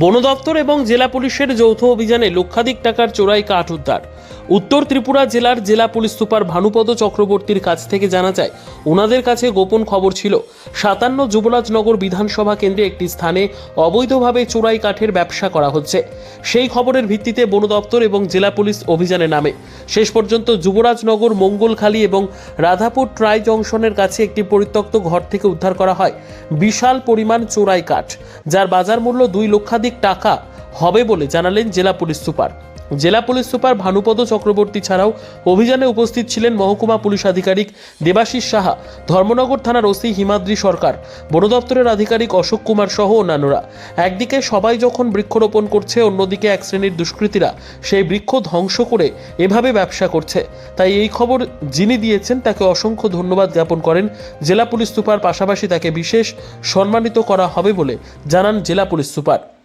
বন দপ্তর এবং জেলা পুলিশের যৌথ অভিযানে লক্ষাধিক টাকার চোরাই কাঠ উদ্ধার। উত্তর ত্রিপুরা জেলার জেলা পুলিশ সুপার ভানুপদ চক্রবর্তীর কাছ থেকে জানা যায়, ওনাদের কাছে গোপন খবর ছিল। সাতান্ন যুবরাজনগর বিধানসভা কেন্দ্রে একটি স্থানে অবৈধভাবে চোরাই কাঠের ব্যবসা করা হচ্ছে। সেই খবরের ভিত্তিতে বন দপ্তর এবং জেলা পুলিশ অভিযানে নামে। শেষ পর্যন্ত যুবরাজনগর, মঙ্গলখালী এবং রাধাপুর ট্রাই জংশনের কাছে একটি পরিত্যক্ত ঘর থেকে উদ্ধার করা হয়। বিশাল পরিমাণ চোরাই কাঠ, যার বাজার মূল্য দুই লক্ষাধিক টাকা হবে বলে জানালেন জেলা পুলিশ সুপার। জেলা পুলিশ সুপার ভানুপদ চক্রবর্তী ছাড়াও অভিযানে উপস্থিত ছিলেন মহকুমা পুলিশ আধিকারিক দেবাশিস সাহা, ধর্মনগর থানার ওসি হিমাদ্রি সরকার, বন দপ্তরের আধিকারিক অশোক কুমার সহ অন্যান্যরা। একদিকে সবাই যখন বৃক্ষরোপণ করছে, অন্যদিকে এক শ্রেণির দুষ্কৃতীরা সেই বৃক্ষ ধ্বংস করে এভাবে ব্যবসা করছে। তাই এই খবর যিনি দিয়েছেন, তাকে অসংখ্য ধন্যবাদ জ্ঞাপন করেন। জেলা পুলিশ সুপার পাশাপাশি তাকে বিশেষ সম্মানিত করা হবে বলে জানান জেলা পুলিশ সুপার।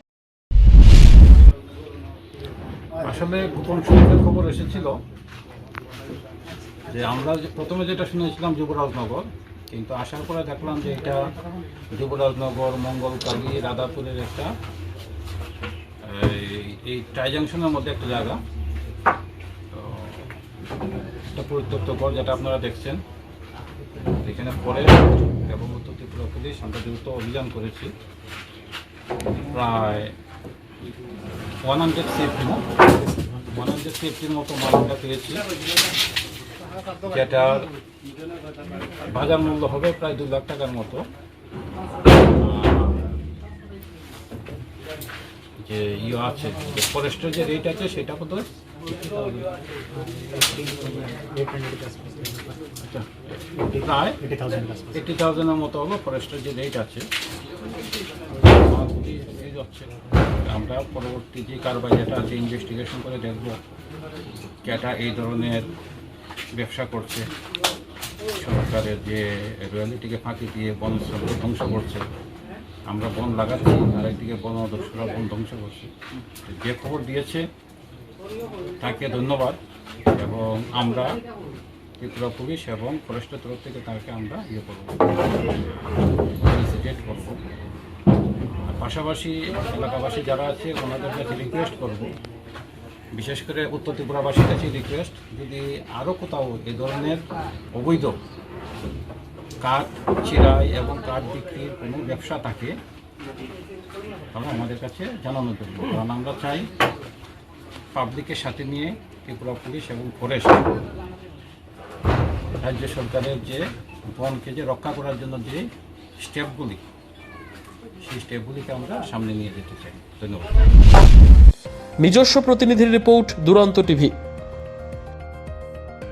আসলে গোপন সূত্রে খবর এসেছিল যে আমরা প্রথমে যেটা শুনেছিলাম যুবরাজনগর, কিন্তু আসার পরে দেখলাম যে এটা যুবরাজনগর মঙ্গলকালী রাধাপুরের একটা, এই- টাই জাংশনের মধ্যে একটা জায়গা। একটা পরিত্যক্ত ঘর যেটা আপনারা দেখছেন। এখানে পরে এবং উত্তর ত্রিপুরা পুলিশ আমরা দ্রুত অভিযান করেছি। প্রায় one hundred fifty one hundred সেফটির মতো মাল আমরা পেয়েছি। যেটার বাজার মূল্য হবে প্রায় দু লাখ টাকার মতো। যে ইয়ে আছে ফরেস্টের যে রেট আছে সেটা কত? প্রায় এইটি থাউজেন্ডের মতো হবে ফরেস্টের যে রেট আছে। আমার পরবর্তী যে কারবার যেটা আছে ইনভেস্টিগেশন করে দেখব যেটা এই ধরনের ব্যবসা করছে। সরকারের যে রয়্যালিটিকে ফাঁকি দিয়ে বন ধ্বংস করছে। আমরা বন লাগাচ্ছি, আর একদিকে বন দস্যুরা বন ধ্বংস করছে। যে খবর দিয়েছে, তাকে ধন্যবাদ। এবং আমরা ত্রিপুরা পুলিশ এবং ফরেস্টের তরফ থেকে তাকে আমরা ইয়ে করব। পাশাপাশি এলাকাবাসী যারা আছে, ওনাদের কাছে রিকোয়েস্ট করব। বিশেষ করে উত্তর ত্রিপুরাবাসীর কাছে রিকোয়েস্ট যদি আরও কোথাও এ ধরনের অবৈধ কাঠ চিরাই এবং কাঠ বিক্রির কোনো ব্যবসা থাকে, তাহলে আমাদের কাছে জানানো জন্য কারণ আমরা চাই পাবলিকের সাথে নিয়ে ত্রিপুরা পুলিশ এবং ফরেস্ট রাজ্য সরকারের যে বনকে যে রক্ষা করার জন্য যে স্টেপগুলি সেই স্টেপগুলিকে আমরা সামনে নিয়ে যেতে চাই। ধন্যবাদ। নিজস্ব প্রতিনিধির রিপোর্ট দুরন্ত টিভি।